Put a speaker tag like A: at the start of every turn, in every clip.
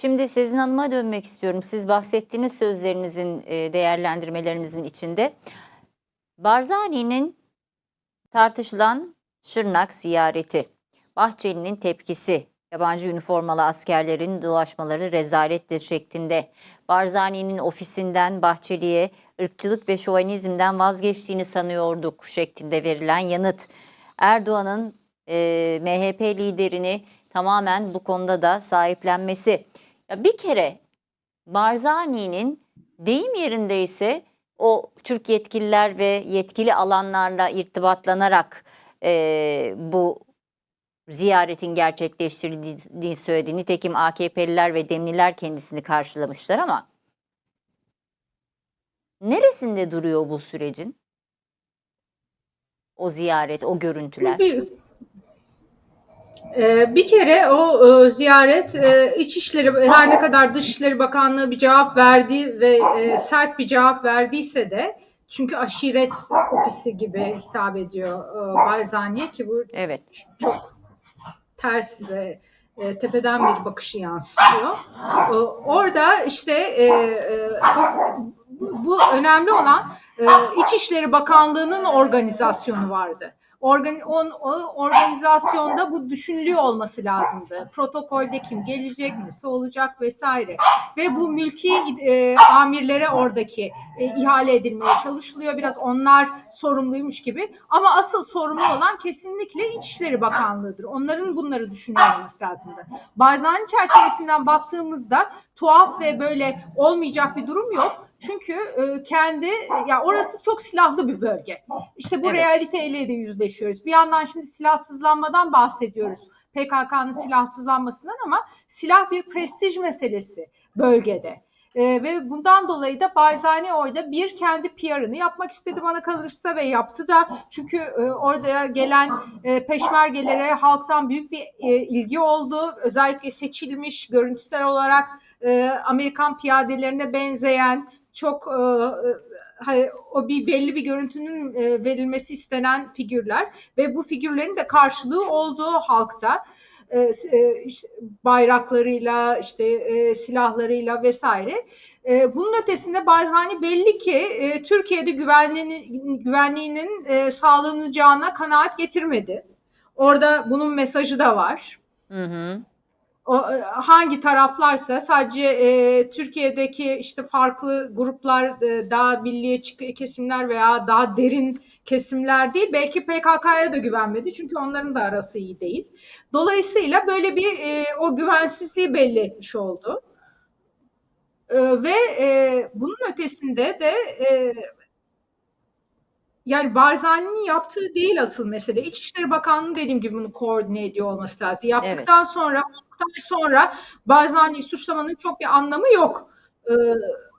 A: Şimdi Sezin Hanım'a dönmek istiyorum. Siz bahsettiğiniz sözlerinizin, e, değerlendirmelerinizin içinde Barzani'nin tartışılan Şırnak ziyareti, Bahçeli'nin tepkisi, yabancı üniformalı askerlerin dolaşmaları rezalettir şeklinde, Barzani'nin ofisinden Bahçeli'ye ırkçılık ve şovanizmden vazgeçtiğini sanıyorduk şeklinde verilen yanıt, Erdoğan'ın e, MHP liderini tamamen bu konuda da sahiplenmesi. Ya bir kere Barzani'nin deyim yerindeyse o Türk yetkililer ve yetkili alanlarla irtibatlanarak e, bu ziyaretin gerçekleştirildiğini söyledi. Nitekim AKP'liler ve Demliler kendisini karşılamışlar ama neresinde duruyor bu sürecin? O ziyaret, o görüntüler.
B: Bir, Ee, bir kere o e, ziyaret e, İçişleri her ne kadar Dışişleri Bakanlığı bir cevap verdi ve e, sert bir cevap verdiyse de çünkü aşiret ofisi gibi hitap ediyor e, Barzani ki bu
A: Evet.
B: çok ters ve tepeden bir bakışı yansıtıyor. Orada işte bu, önemli olan İçişleri Bakanlığı'nın organizasyonu vardı. Organ, on, o organizasyonda bu düşünülüyor olması lazımdı. Protokolde kim gelecek, nesi olacak vesaire. Ve bu mülki e, amirlere oradaki e, ihale edilmeye çalışılıyor. Biraz onlar sorumluymuş gibi. Ama asıl sorumlu olan kesinlikle İçişleri Bakanlığı'dır. Onların bunları düşünüyor olması lazımdı. Barzani çerçevesinden baktığımızda tuhaf ve böyle olmayacak bir durum yok. Çünkü e, kendi ya orası çok silahlı bir bölge. İşte bu
A: Evet.
B: realiteyle de yüzleşiyoruz. Bir yandan şimdi silahsızlanmadan bahsediyoruz. PKK'nın silahsızlanmasından ama silah bir prestij meselesi bölgede. E, ve bundan dolayı da Barzani orada bir kendi PR'ını yapmak istedi bana kalırsa ve yaptı da çünkü e, orada gelen e, peşmergelere halktan büyük bir e, ilgi oldu. Özellikle seçilmiş görüntüsel olarak e, Amerikan piyadelerine benzeyen çok e, e, hay- o bir belli bir görüntünün e, verilmesi istenen figürler ve bu figürlerin de karşılığı olduğu halkta bayraklarıyla işte silahlarıyla vesaire. Bunun ötesinde Barzani belli ki Türkiye'de güvenliğinin, güvenliğinin sağlanacağına kanaat getirmedi. Orada bunun mesajı da var
A: Hı hı.
B: O, e, hangi taraflarsa sadece e, Türkiye'deki işte farklı gruplar e, daha milliyetçi kesimler veya daha derin kesimler değil belki PKK'ya da güvenmedi çünkü onların da arası iyi değil. Dolayısıyla böyle bir e, o güvensizliği belli etmiş oldu. E, ve e, bunun ötesinde de e, yani Barzani'nin yaptığı değil asıl mesele. İçişleri Bakanlığı dediğim gibi bunu koordine ediyor olması lazım. Yaptıktan sonra olduktan sonra Barzani'yi suçlamanın çok bir anlamı yok. Ee,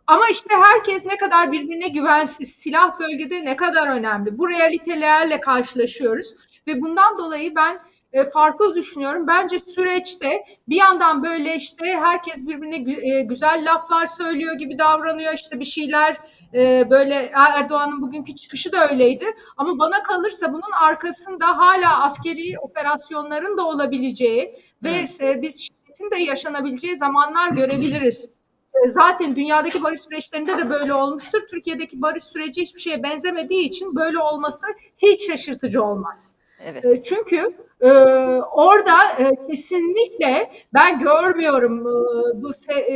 B: ama işte herkes ne kadar birbirine güvensiz, silah bölgede ne kadar önemli. Bu realitelerle karşılaşıyoruz ve bundan dolayı ben e, farklı düşünüyorum. Bence süreçte bir yandan böyle işte herkes birbirine e, güzel laflar söylüyor gibi davranıyor. İşte bir şeyler e, böyle Erdoğan'ın bugünkü çıkışı da öyleydi. Ama bana kalırsa bunun arkasında hala askeri operasyonların da olabileceği ve e, biz şiddetin de yaşanabileceği zamanlar görebiliriz. E, Zaten dünyadaki barış süreçlerinde de böyle olmuştur. Türkiye'deki barış süreci hiçbir şeye benzemediği için böyle olması hiç şaşırtıcı olmaz.
A: Evet.
B: E, Çünkü e, orada e, kesinlikle ben görmüyorum e, bu e,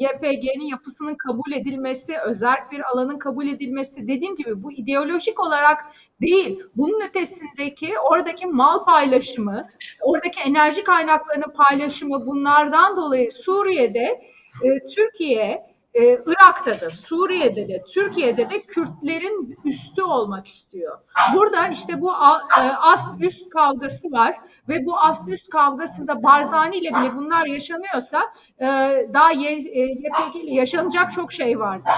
B: YPG'nin yapısının kabul edilmesi, özel bir alanın kabul edilmesi. Dediğim gibi bu ideolojik olarak değil. Bunun ötesindeki oradaki mal paylaşımı, oradaki enerji kaynaklarının paylaşımı bunlardan dolayı Suriye'de e, Türkiye e, Irak'ta da, Suriye'de de, Türkiye'de de Kürtlerin üstü olmak istiyor. Burada işte bu e, ast üst kavgası var ve bu ast üst kavgasında Barzani ile bile bunlar yaşanıyorsa e, daha Y- e, YPG ile yaşanacak çok şey vardır.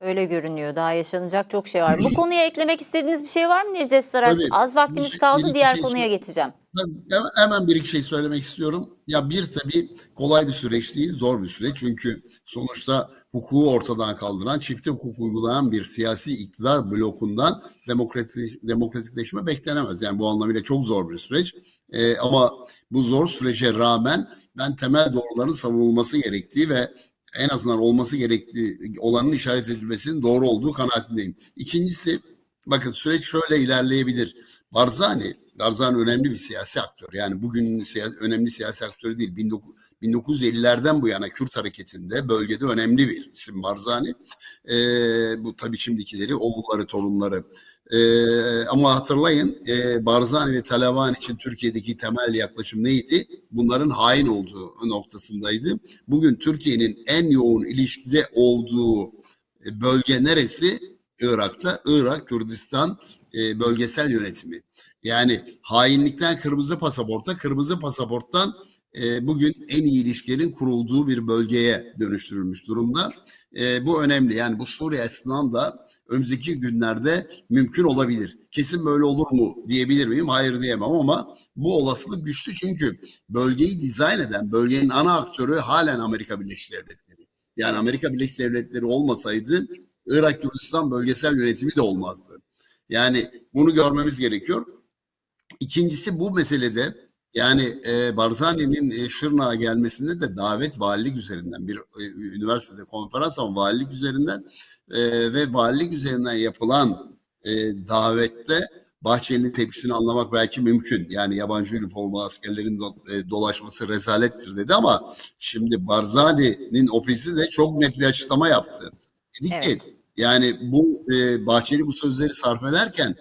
A: Öyle görünüyor. Daha yaşanacak çok şey var. Bu konuya eklemek istediğiniz bir şey var mı Necdet Saray?
C: Tabii.
A: Az vaktimiz
C: Bir-
A: kaldı. Diğer
C: şey
A: konuya
C: söyle-
A: geçeceğim.
C: Ben hemen bir iki şey söylemek istiyorum. Ya bir tabii kolay bir süreç değil, zor bir süreç. Çünkü sonuçta hukuku ortadan kaldıran, çifte hukuk uygulayan bir siyasi iktidar blokundan demokratik, demokratikleşme beklenemez. Yani bu anlamıyla çok zor bir süreç. Ee, ama bu zor sürece rağmen ben temel doğruların savunulması gerektiği ve en azından olması gerektiği olanın işaret edilmesinin doğru olduğu kanaatindeyim. İkincisi bakın süreç şöyle ilerleyebilir. Barzani, Barzani önemli bir siyasi aktör. Yani bugün siya- önemli siyasi aktör değil. 19 1950'lerden bu yana Kürt hareketinde bölgede önemli bir isim Barzani. Ee, bu tabii şimdikileri oğulları, torunları. Ee, ama hatırlayın e, Barzani ve Taleban için Türkiye'deki temel yaklaşım neydi? Bunların hain olduğu noktasındaydı. Bugün Türkiye'nin en yoğun ilişkide olduğu e, bölge neresi? Irak'ta. Irak, Kürdistan e, bölgesel yönetimi. Yani hainlikten kırmızı pasaporta, kırmızı pasaporttan e, bugün en iyi ilişkilerin kurulduğu bir bölgeye dönüştürülmüş durumda. E, bu önemli. Yani bu Suriye açısından da önümüzdeki günlerde mümkün olabilir. Kesin böyle olur mu diyebilir miyim? Hayır diyemem ama bu olasılık güçlü çünkü bölgeyi dizayn eden, bölgenin ana aktörü halen Amerika Birleşik Devletleri. Yani Amerika Birleşik Devletleri olmasaydı Irak Kürdistan bölgesel yönetimi de olmazdı. Yani bunu görmemiz gerekiyor. İkincisi bu meselede yani e, Barzani'nin e, Şırnak'a gelmesinde de davet valilik üzerinden bir e, üniversitede konferans ama valilik üzerinden e, ve valilik üzerinden yapılan e, davette Bahçeli'nin tepkisini anlamak belki mümkün. Yani yabancı üniformalı askerlerin do- e, dolaşması rezalettir dedi ama şimdi Barzani'nin ofisi de çok net bir açıklama yaptı. Dedi ki
A: Evet.
C: yani bu e, Bahçeli bu sözleri sarf ederken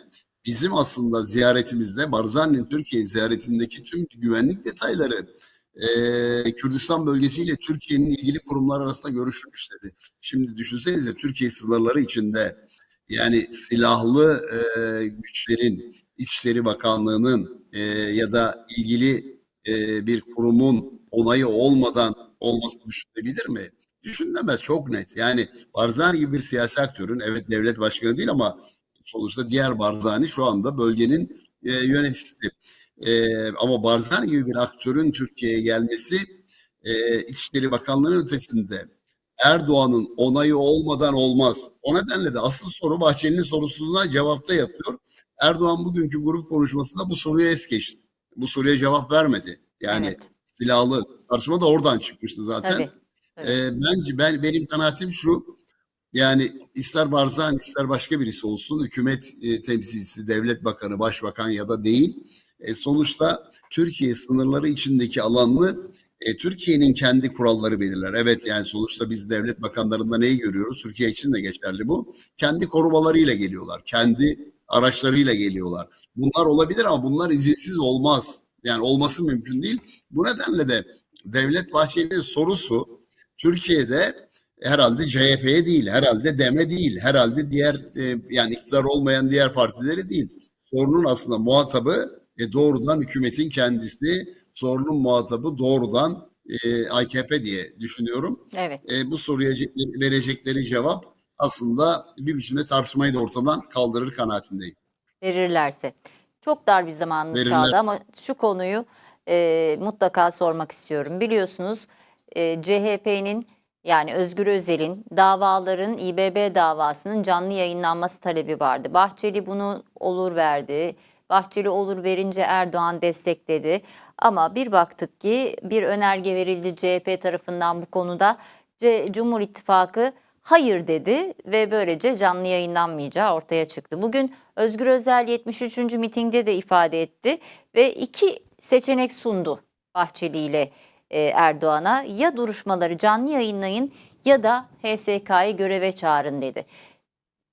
C: bizim aslında ziyaretimizde Barzani'nin Türkiye ziyaretindeki tüm güvenlik detayları e, Kürdistan bölgesiyle Türkiye'nin ilgili kurumlar arasında görüşülmüş dedi. Şimdi düşünsenize Türkiye sınırları içinde yani silahlı e, güçlerin İçişleri Bakanlığı'nın e, ya da ilgili e, bir kurumun onayı olmadan olması düşünebilir mi? Düşünülemez çok net. Yani Barzani gibi bir siyasi aktörün evet devlet başkanı değil ama sonuçta diğer Barzani şu anda bölgenin e, yöneticisi. E, ama Barzani gibi bir aktörün Türkiye'ye gelmesi e, İçişleri Bakanlığı'nın ötesinde Erdoğan'ın onayı olmadan olmaz. O nedenle de asıl soru Bahçeli'nin sorusuna cevapta yatıyor. Erdoğan bugünkü grup konuşmasında bu soruya es geçti. Bu soruya cevap vermedi. Yani
A: Evet.
C: silahlı tartışma da oradan çıkmıştı zaten.
A: Tabii.
C: Ee, bence ben benim kanaatim şu. Yani ister Barzani ister başka birisi olsun hükümet e, temsilcisi, devlet bakanı, başbakan ya da değil. E, sonuçta Türkiye sınırları içindeki alanını e, Türkiye'nin kendi kuralları belirler. Evet yani sonuçta biz devlet bakanlarında neyi görüyoruz? Türkiye için de geçerli bu. Kendi korumalarıyla geliyorlar. Kendi araçlarıyla geliyorlar. Bunlar olabilir ama bunlar izinsiz olmaz. Yani olması mümkün değil. Bu nedenle de Devlet Bahçeli'nin sorusu Türkiye'de herhalde CHP'ye değil, herhalde DEM'e değil, herhalde diğer e, yani iktidar olmayan diğer partileri değil. Sorunun aslında muhatabı e, doğrudan hükümetin kendisi, sorunun muhatabı doğrudan e, AKP diye düşünüyorum.
A: Evet.
C: E, bu soruya ce- verecekleri cevap aslında bir biçimde tartışmayı da ortadan kaldırır kanaatindeyim.
A: verirlerse. Çok dar bir zamanımız
C: Verirler.
A: kaldı ama şu konuyu e, mutlaka sormak istiyorum. Biliyorsunuz e, CHP'nin yani Özgür Özel'in davaların İBB davasının canlı yayınlanması talebi vardı. Bahçeli bunu olur verdi. Bahçeli olur verince Erdoğan destekledi. Ama bir baktık ki bir önerge verildi CHP tarafından bu konuda. C Cumhur İttifakı hayır dedi ve böylece canlı yayınlanmayacağı ortaya çıktı. Bugün Özgür Özel 73. mitingde de ifade etti ve iki seçenek sundu Bahçeli ile e, Erdoğan'a. Ya duruşmaları canlı yayınlayın ya da HSK'yı göreve çağırın dedi.